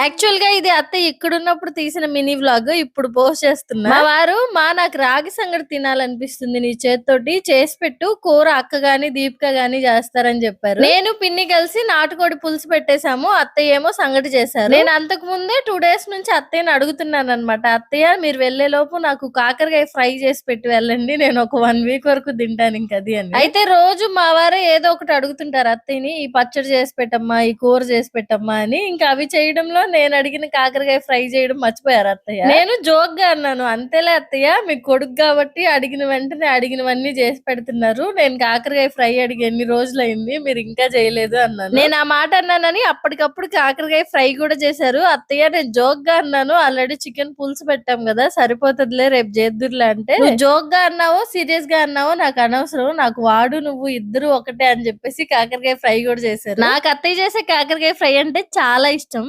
యాక్చువల్గా ఇది అత్త ఇక్కడున్నప్పుడు తీసిన మినీ వ్లాగ్ ఇప్పుడు పోస్ట్ చేస్తున్నా. మా వారు మా నాకు రాగి సంగటి తినాలనిపిస్తుంది నీ చేత్తోటి చేసి పెట్టు కూర అక్క గాని దీపిక గాని చేస్తారని చెప్పారు. నేను పిన్ని కలిసి నాటుకోడి పులుసు పెట్టేశాము అత్తయ్య ఏమో సంగటి చేశారు. నేను అంతకు ముందే టూ డేస్ నుంచి అత్తయ్యని అడుగుతున్నాను అనమాట అత్తయ్య మీరు వెళ్ళే లోపు నాకు కాకరకాయ ఫ్రై చేసి పెట్టి వెళ్ళండి నేను ఒక వన్ వీక్ వరకు తింటాను ఇంక అది అని. అయితే రోజు మా వారే ఏదో ఒకటి అడుగుతుంటారు అత్తయ్యని ఈ పచ్చడి చేసి పెట్టమ్మా ఈ కూర చేసి పెట్టమ్మా అని. ఇంకా అవి చేయడంలో నేను అడిగిన కాకరకాయ ఫ్రై చేయడం మర్చిపోయారు అత్తయ్య. నేను జోక్గా అన్నాను అంతేలే అత్తయ్య మీకు కొడుకు కాబట్టి అడిగిన వెంటనే అడిగినవన్నీ చేసి పెడుతున్నారు. నేను కాకరకాయ ఫ్రై అడిగి ఎన్ని రోజులు అయింది మీరు ఇంకా చేయలేదు అన్నాను. నేను ఆ మాట అన్నానని అప్పటికప్పుడు కాకరకాయ ఫ్రై కూడా చేశారు. అత్తయ్య నేను జోక్గా అన్నాను ఆల్రెడీ చికెన్ పులుసు పెట్టాం కదా సరిపోతుందిలే రేపు చేద్దురులే అంటే జోక్గా అన్నావో సీరియస్గా అన్నావో నాకు అనవసరం. నాకు వాడు నువ్వు ఇద్దరు ఒకటే అని చెప్పేసి కాకరకాయ ఫ్రై కూడా చేశారు. నాకు అత్తయ్య చేసే కాకరకాయ ఫ్రై అంటే చాలా ఇష్టం.